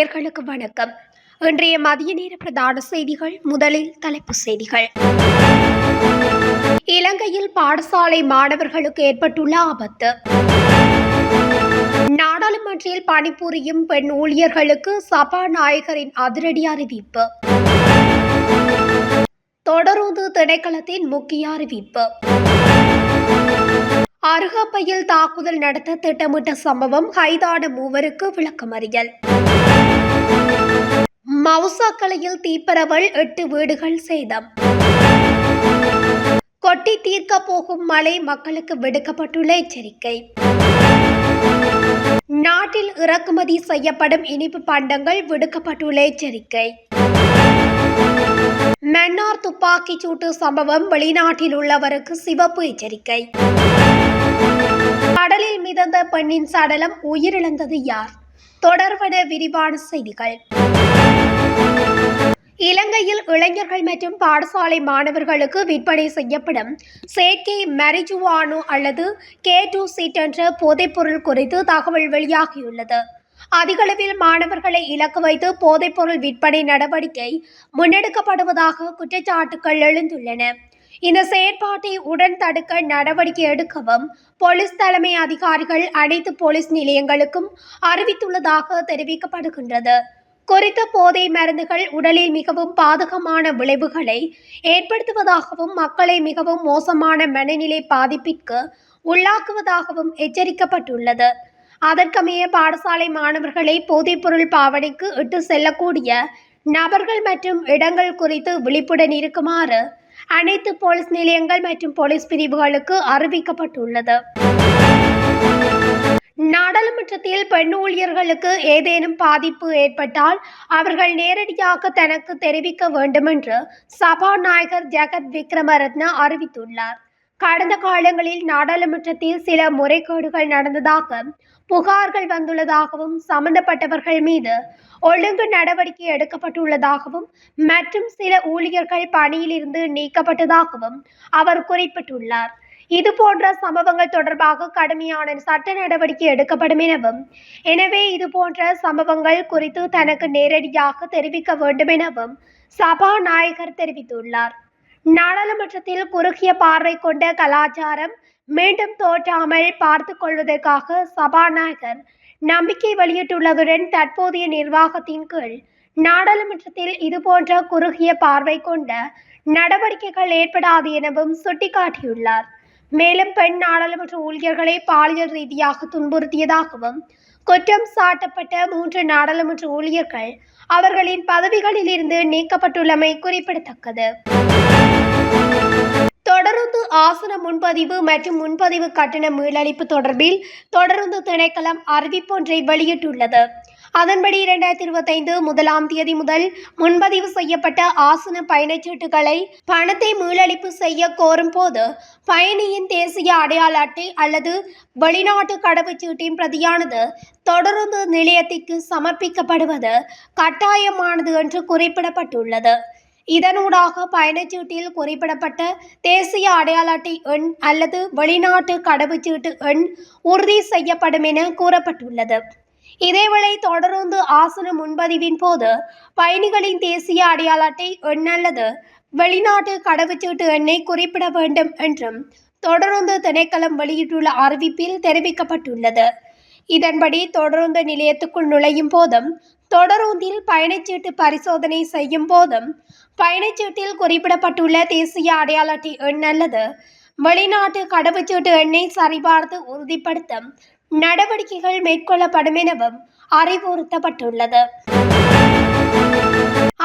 நேர்களுக்கு வணக்கம். இன்றைய மதிய நேர பிரதான செய்திகள் முதலில் தலைப்புச் செய்திகள். இலங்கையில் பாடசாலை மாணவர்களுக்கு ஏற்பட்டுள்ள ஆபத்து. நாடாளுமன்றில் பணிபுரியும் பெண் ஊழியர்களுக்கு சபாநாயகரின் அதிரடி அறிவிப்பு. தொடருந்து திணைக்களத்தின் முக்கிய அறிவிப்பு. அருகப்பையில் தாக்குதல் நடத்த திட்டமிட்ட சம்பவம் கைதான மூவருக்கு விளக்கமறியல். மவுசாக்கலையில் தீப்பரவல் எட்டு வீடுகள் சேதம். கொட்டி தீர்க்க போகும் மழை மக்களுக்கு விடுக்கப்பட்டுள்ள எச்சரிக்கை. நாட்டில் இறக்குமதி செய்யப்படும் இனிப்பு பண்டங்கள் விடுக்கப்பட்டுள்ள எச்சரிக்கை. மன்னார் துப்பாக்கிச் சூட்டு சம்பவம் வெளிநாட்டில் உள்ளவருக்கு சிவப்பு எச்சரிக்கை. கடலில் மிதந்த பெண்ணின் சடலம் உயிரிழந்தது யார்? தொடர்பன விரிவான செய்திகள். இலங்கையில் இளைஞர்கள் மற்றும் பாடசாலை மாணவர்களுக்கு விற்பனை செய்யப்படும் செயற்கை மரிஜுவானோ அல்லது கே டூ சீட் என்ற போதைப்பொருள் குறித்து தகவல் வெளியாகியுள்ளது. அதிகளவில் மாணவர்களை இலக்கு வைத்து போதைப்பொருள் விற்பனை நடவடிக்கை முன்னெடுக்கப்படுவதாக குற்றச்சாட்டுகள் எழுந்துள்ளன. இந்த செயற்பாட்டை உடன் தடுக்க நடவடிக்கை எடுக்கவும் போலீஸ் தலைமை அதிகாரிகள் அனைத்து போலீஸ் நிலையங்களுக்கும் அறிவித்துள்ளதாக தெரிவிக்கப்படுகின்றது. குறித்த போதை மருந்துகள் உடலில் மிகவும் பாதகமான விளைவுகளை ஏற்படுத்துவதாகவும் மக்களை மிகவும் மோசமான மனநிலை பாதிப்பிற்கு உள்ளாக்குவதாகவும் எச்சரிக்கப்பட்டுள்ளது. அதற்கமைய பாடசாலை மாணவர்களை போதைப்பொருள் பாவனைக்கு இட்டு செல்லக்கூடிய நபர்கள் மற்றும் இடங்கள் குறித்து விழிப்புடன் இருக்குமாறு அனைத்து போலீஸ் நிலையங்கள் மற்றும் போலீஸ் பிரிவுகளுக்கு அறிவிக்கப்பட்டுள்ளது. நாடாளுமன்றத்தில் பெண் ஊழியர்களுக்கு ஏதேனும் பாதிப்பு ஏற்பட்டால் அவர்கள் நேரடியாக தனக்கு தெரிவிக்க வேண்டுமென்று சபாநாயகர் ஜெகத் விக்ரமரத்ன அறிவித்துள்ளார். கடந்த காலங்களில் நாடாளுமன்றத்தில் சில முறைகேடுகள் நடந்ததாக புகார்கள் வந்துள்ளதாகவும் சம்பந்தப்பட்டவர்கள் மீது ஒழுங்கு நடவடிக்கை எடுக்கப்பட்டுள்ளதாகவும் மற்றும் சில ஊழியர்கள் பணியிலிருந்து நீக்கப்பட்டதாகவும் அவர் குறிப்பிட்டுள்ளார். இது போன்ற சம்பவங்கள் தொடர்பாக கடுமையான சட்ட நடவடிக்கை எடுக்கப்படும் எனவும் எனவே இது போன்ற சம்பவங்கள் குறித்து தனக்கு நேரடியாக தெரிவிக்க வேண்டும் எனவும் சபாநாயகர் தெரிவித்துள்ளார். நாடாளுமன்றத்தில் குறுகிய பார்வை கொண்ட கலாச்சாரம் மீண்டும் தோற்றாமல் பார்த்து கொள்வதற்காக சபாநாயகர் நம்பிக்கை வெளியிட்டுள்ளதுடன் தற்போதைய நிர்வாகத்தின் கீழ் நாடாளுமன்றத்தில் இதுபோன்ற குறுகிய பார்வை கொண்ட நடவடிக்கைகள் ஏற்படாது எனவும் சுட்டிக்காட்டியுள்ளார். மேலும் பெண் நாடாளுமன்ற ஊழியர்களை பாலியல் ரீதியாக துன்புறுத்தியதாகவும் குற்றம் சாட்டப்பட்ட மூன்று நாடாளுமன்ற ஊழியர்கள் அவர்களின் பதவிகளில் இருந்து நீக்கப்பட்டுள்ளமை குறிப்பிடத்தக்கது. தொடருந்து ஆசன முன்பதிவு மற்றும் முன்பதிவு கட்டண மீளளிப்பு தொடர்பில் தொடருந்து திணைக்களம் அறிவிப்பொன்றை வெளியிட்டுள்ளது. அதன்படி இரண்டாயிரத்தி இருபத்தைந்து முதலாம் தேதி முதல் முன்பதிவு செய்யப்பட்ட ஆசன பயணச்சீட்டுகளை பணத்தை மீளளிப்பு செய்ய கோரும் போது பயணியின் தேசிய அடையாள அட்டை அல்லது வெளிநாட்டு கடவுச்சீட்டின் பிரதியானது தொடர்ந்து நிலையத்திற்கு சமர்ப்பிக்கப்படுவது கட்டாயமானது என்று குறிப்பிடப்பட்டுள்ளது. இதனூடாக பயணச்சீட்டில் குறிப்பிடப்பட்ட தேசிய அடையாள அட்டை எண் அல்லது வெளிநாட்டு கடவுச்சீட்டு எண் உறுதி செய்யப்படும் என கூறப்பட்டுள்ளது. இதேவேளை தொடர்ந்து ஆசன முன்பதிவின் போது பயணிகளின் தேசிய அடையாள அட்டை எண் அல்லது வெளிநாட்டு கடவுச்சீட்டு எண்ணை குறிப்பிட வேண்டும் என்றும் தொடர்ந்து திணைக்களம் வெளியிட்டுள்ள அறிவிப்பில் தெரிவிக்கப்பட்டுள்ளது. இதன்படி தொடருந்து நிலையத்துக்குள் நுழையும் போதும் தொடருந்தில் பயணச்சீட்டு பரிசோதனை செய்யும் போதும் பயணச்சீட்டில் குறிப்பிடப்பட்டுள்ள தேசிய அடையாள அட்டை எண் அல்லது வெளிநாட்டு கடவுச்சீட்டு எண்ணை சரிபார்த்து உறுதிப்படுத்த நடவடிக்கைகள் மேற்கொள்ளப்படும் எனவும் அறிவுறுத்தப்பட்டுள்ளது.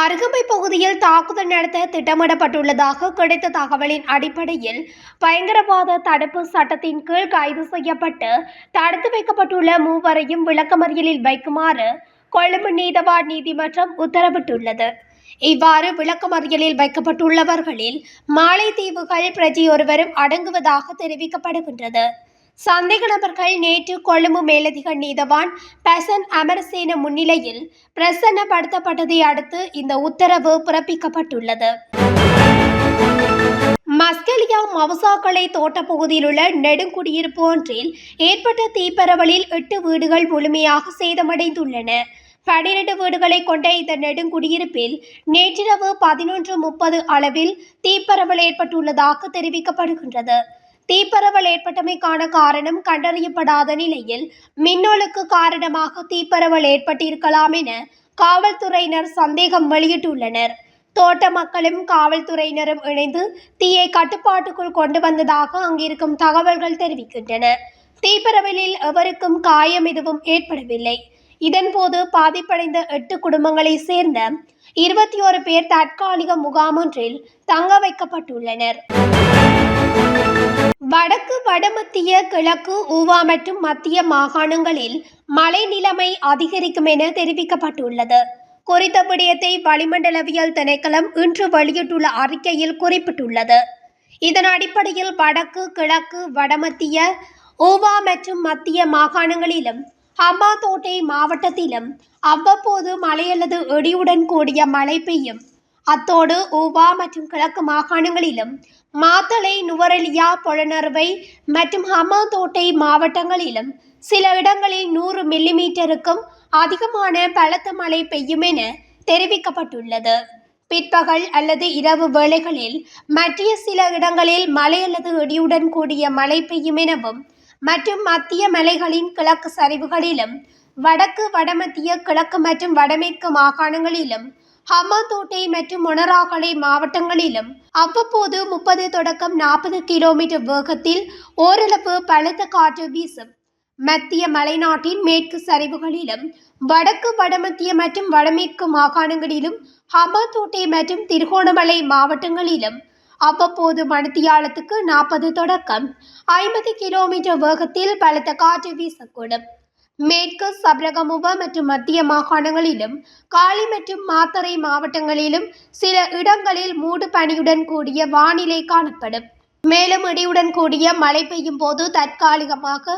அருகமை பகுதியில் தாக்குதல் நடத்த திட்டமிடப்பட்டுள்ளதாக கிடைத்த தகவலின் அடிப்படையில் பயங்கரவாத தடுப்பு சட்டத்தின் கீழ் கைது செய்யப்பட்டு தடுத்து வைக்கப்பட்டுள்ள மூவரையும் விளக்கமறியலில் வைக்குமாறு கொழும்பு நீதவான் நீதிமன்றம் உத்தரவிட்டுள்ளது. இவ்வாறு விளக்கமறியலில் வைக்கப்பட்டுள்ளவர்களில் மாலைத்தீவுகள் பிரஜி ஒருவரும் அடங்குவதாக தெரிவிக்கப்படுகின்றது. சந்தேக நபர்கள் நேற்று கொழும்பு மேலதிக நீதவான் பெசன் அமரசேன முன்னிலையில் பிரசன்னப்படுத்தப்பட்டதை அடுத்து இந்த உத்தரவு பிறப்பிக்கப்பட்டுள்ளது. மஸ்கெலியா மவசாக்கலை தோட்டப்பகுதியில் உள்ள நெடுங்குடியிருப்பு ஒன்றில் ஏற்பட்ட தீப்பரவலில் எட்டு வீடுகள் முழுமையாக சேதமடைந்துள்ளன. பனிரெண்டு வீடுகளை கொண்ட இந்த நெடுங்குடியிருப்பில் நேற்றிரவு பதினொன்று முப்பது அளவில் தீப்பரவல் ஏற்பட்டுள்ளதாக தெரிவிக்கப்படுகின்றது. தீப்பரவல் ஏற்பட்டமைக்கான காரணம் கண்டறியப்படாத நிலையில் மின்னொலுக்கு காரணமாக தீப்பரவல் ஏற்பட்டிருக்கலாம் என காவல்துறையினர் சந்தேகம் வெளியிட்டுள்ளனர். தோட்ட மக்களும் காவல்துறையினரும் இணைந்து தீயை கட்டுப்பாட்டுக்குள் கொண்டு வந்ததாக அங்கிருக்கும் தகவல்கள் தெரிவிக்கின்றன. தீப்பரவலில் எவருக்கும் காயம் எதுவும் ஏற்படவில்லை. இதன்போது பாதிப்படைந்த எட்டு குடும்பங்களைச் சேர்ந்த இருபத்தி ஒரு பேர் தற்காலிக முகாமொன்றில் தங்க வைக்கப்பட்டுள்ளனர். வடக்கு வடமத்திய கிழக்கு ஊவா மற்றும் மத்திய மாகாணங்களில் மழை நிலைமை அதிகரிக்கும் என தெரிவிக்கப்பட்டுள்ளது. குறித்த விடயத்தை வளிமண்டலவியல் திணைக்களம் இன்று வெளியிட்டுள்ள அறிக்கையில் குறிப்பிட்டுள்ளது. இதன் அடிப்படையில் வடக்கு கிழக்கு வடமத்திய ஊவா மற்றும் மத்திய மாகாணங்களிலும் ஹம்பாந்தோட்டை மாவட்டத்திலும் அவ்வப்போது மழை அல்லது இடியுடன் கூடிய மழை பெய்யும் அத்தோடு ஊவா மற்றும் கிழக்கு மாகாணங்களிலும் மாத்தளை நுவரெலியா பொலனறுவை மற்றும் ஹமாதோட்டை மாவட்டங்களிலும் சில இடங்களில் நூறு மில்லிமீட்டருக்கும் அதிகமான பலத்த மழை பெய்யும் என தெரிவிக்கப்பட்டுள்ளது. பிற்பகல் அல்லது இரவு வேளைகளில் மற்ற சில இடங்களில் மழை அல்லது இடியுடன் கூடிய மழை பெய்யும் எனவும் மற்றும் மத்திய மலைகளின் கிழக்கு சரிவுகளிலும் வடக்கு வடமத்திய கிழக்கு மற்றும் வடமேற்கு மாகாணங்களிலும் ஹம்பாந்தோட்டை மற்றும் மொனராகலை மாவட்டங்களிலும் அவ்வப்போது முப்பது தொடக்கம் நாற்பது கிலோமீட்டர் வேகத்தில் ஓரளவு பலத்த காற்று வீசும். மத்திய மலைநாட்டின் மேற்கு சரிவுகளிலும் வடக்கு வடமத்திய மற்றும் வடமேற்கு மாகாணங்களிலும் ஹம்பாந்தோட்டை மற்றும் திருகோணமலை மாவட்டங்களிலும் அவ்வப்போது மணித்தியாலத்துக்கு நாற்பது தொடக்கம் ஐம்பது கிலோமீட்டர் வேகத்தில் பலத்த காற்று வீசக்கூடும். மேற்கு சபரகமுவ மற்றும் மத்திய மாகாணங்களிலும் காலி மற்றும் மாத்தறை மாவட்டங்களிலும் சில இடங்களில் மூடு பனியுடன் கூடிய வானிலை காணப்படும். மேலும் இடியுடன் கூடிய மழை பெய்யும் போது தற்காலிகமாக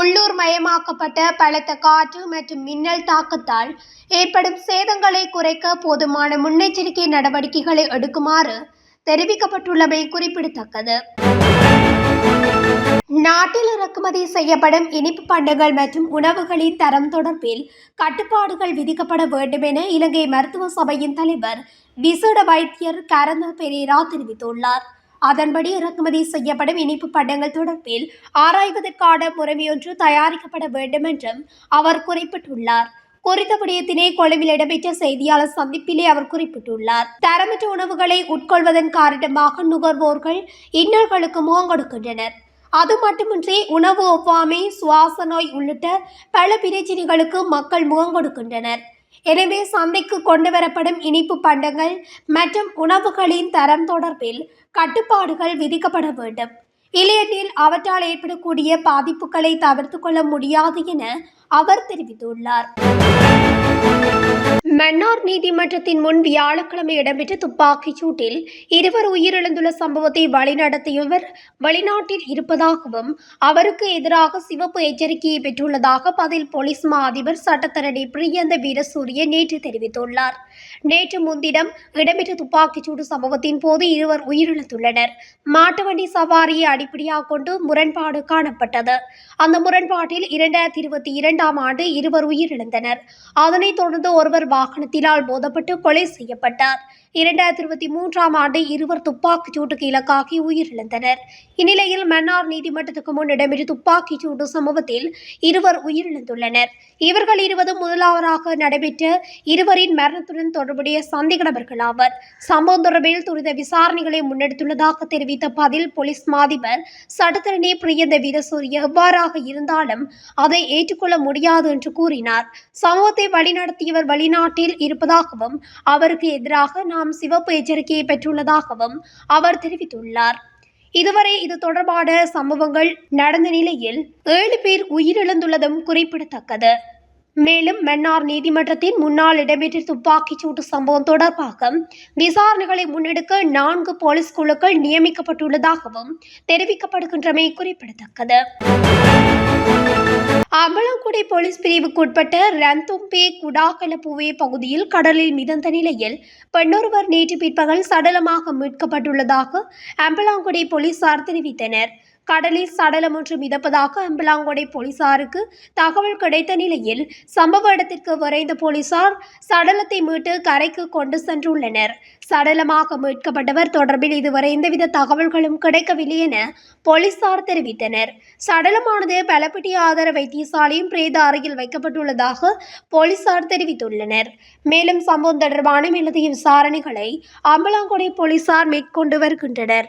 உள்ளூர் மயமாக்கப்பட்ட பலத்த காற்று மற்றும் மின்னல் தாக்கத்தால் ஏற்படும் சேதங்களை குறைக்க போதுமான முன்னெச்சரிக்கை நடவடிக்கைகளை எடுக்குமாறு தெரிவிக்கப்பட்டுள்ளமை குறிப்பிடத்தக்கது. நாட்டில் இறக்குமதி செய்யப்படும் இனிப்பு பண்டங்கள் மற்றும் உணவுகளின் தரம் தொடர்பில் கட்டுப்பாடுகள் விதிக்கப்பட வேண்டும் என இலங்கை மருத்துவ சபையின் தலைவர் விசேட வைத்தியர் கரந்த பெரேரா தெரிவித்துள்ளார். அதன்படி இறக்குமதி செய்யப்படும் இனிப்பு பண்டங்கள் தொடர்பில் ஆராய்வதற்கான முறைமையொன்று தயாரிக்கப்பட வேண்டும் என்றும் அவர் குறிப்பிட்டுள்ளார். குறித்த விடயத்தினை கொழும்பில் இடம்பெற்ற செய்தியாளர் சந்திப்பிலே அவர் குறிப்பிட்டுள்ளார். தரமற்ற உணவுகளை உட்கொள்வதன் காரணமாக நுகர்வோர்கள் இன்னல்களுக்கு முகம் கொடுக்கின்றனர் அது மட்டுமின்றி உணவு ஒவ்வாமை சுவாச நோய் உள்ளிட்ட பல பிரச்சனைகளுக்கு மக்கள் முகம் கொடுக்கின்றனர். எனவே சந்தைக்கு கொண்டு வரப்படும் இனிப்பு பண்டங்கள் மற்றும் உணவுகளின் தரம் தொடர்பில் கட்டுப்பாடுகள் விதிக்கப்பட வேண்டும். இல்லையெனில் அவற்றால் ஏற்படக்கூடிய பாதிப்புகளை தவிர்த்து கொள்ள முடியாது என அவர் தெரிவித்துள்ளார். மன்னார் நீதிமன்றத்தின் முன் வியாழக்கிழமை இடம்பெற்ற துப்பாக்கிச் சூட்டில் இருவர் உயிரிழந்துள்ள சம்பவத்தை வழிநடத்தியவர் வெளிநாட்டில் இருப்பதாகவும் அவருக்கு எதிராக சிவப்பு எச்சரிக்கையை பெற்றுள்ளதாக பதில் போலீஸ் மா அதிபர் சட்டத்தரணி பிரியந்த வீரசூரிய நேற்று தெரிவித்துள்ளார். நேற்று முன்தினம் இடம்பெற்ற துப்பாக்கிச்சூடு சம்பவத்தின் போது இருவர் உயிரிழந்துள்ளனர். மாட்டுவண்டி சவாரியை அடிப்படையாக கொண்டு முரண்பாடு காணப்பட்டது. அந்த முரண்பாட்டில் இரண்டாயிரத்தி இருபத்தி இரண்டு இரண்டாம் ஆண்டு இருவர் உயிரிழந்தனர். அதனைத் தொடர்ந்து ஒருவர் வாகனத்தினால் மோதப்பட்டு கொலை செய்யப்பட்டார். இரண்டாயிரத்தி இருபத்தி மூன்றாம் ஆண்டு இருவர் துப்பாக்கிச் சூட்டுக்கு இலக்காகி உயிரிழந்தனர். இந்நிலையில் மன்னார் நீதிமன்றத்துக்கு முன் இடம்பெற்ற துப்பாக்கிச் சூடு சம்பவத்தில் இருவர் உயிரிழந்துள்ளனர். இவர்கள் இருவரும் முதலாவதாக நடைபெற்ற இருவரின் மரணத்துடன் தொடர்புடைய சந்தேக நபர்கள் ஆவர். சம்பவம் தொடர்பில் துரித விசாரணைகளை முன்னெடுத்துள்ளதாக தெரிவித்த பதில் போலீஸ் மாதிபர் சட்டத்தரணி பிரியந்த வீரசூரிய எவ்வாறாக இருந்தாலும் அதை ஏற்றுக்கொள்ள முடியாது என்று கூறினார். சமூகத்தை வழிநடத்தியவர் வெளிநாட்டில் இருப்பதாகவும் அவருக்கு எதிராக நாம் சிவப்பு எச்சரிக்கையை பெற்றுள்ளதாகவும் அவர் தெரிவித்துள்ளார். இதுவரை இது தொடர்பான சம்பவங்கள் நடந்த நிலையில் ஏழு பேர் உயிரிழந்துள்ளதும் குறிப்பிடத்தக்கது. மேலும் மன்னார் நீதிமன்றத்தின் முன்னாள் இடம்பெற்ற துப்பாக்கிச் சூட்டு சம்பவம் தொடர்பாக விசாரணைகளை முன்னெடுக்க நான்கு போலீஸ் குழுக்கள் நியமிக்கப்பட்டுள்ளதாகவும் தெரிவிக்கப்படுகின்றமை குறிப்பிடத்தக்கது. அம்பலங்குடி போலீஸ் பிரிவுக்குட்பட்ட ரந்தும்பே குடாகலப்புவே பகுதியில் கடலில் மிதந்த நிலையில் பெண்ணொருவர் நேற்று பிற்பகல் சடலமாக மீட்கப்பட்டுள்ளதாக அம்பலாங்குடி போலீசார் தெரிவித்தனர். கடலில் சடலம் ஒன்று மிதப்பதாக அம்பலாங்கொடை போலீசாருக்கு தகவல் கிடைத்த நிலையில் சம்பவ இடத்திற்கு விரைந்த போலீசார் சடலத்தை மீட்டு கரைக்கு கொண்டு சென்றுள்ளனர். சடலமாக மீட்கப்பட்டவர் தொடர்பில் இதுவரை எந்தவித தகவல்களும் கிடைக்கவில்லை என போலீசார் தெரிவித்தனர். சடலமானது பலப்பட்டி ஆதார வைத்தியசாலையும் பிரேத அறையில் வைக்கப்பட்டுள்ளதாக போலீசார் தெரிவித்துள்ளனர். மேலும் சம்பவம் தொடர்பான மேலதிக விசாரணைகளை அம்பலாங்கொடை போலீசார் மேற்கொண்டு வருகின்றனர்.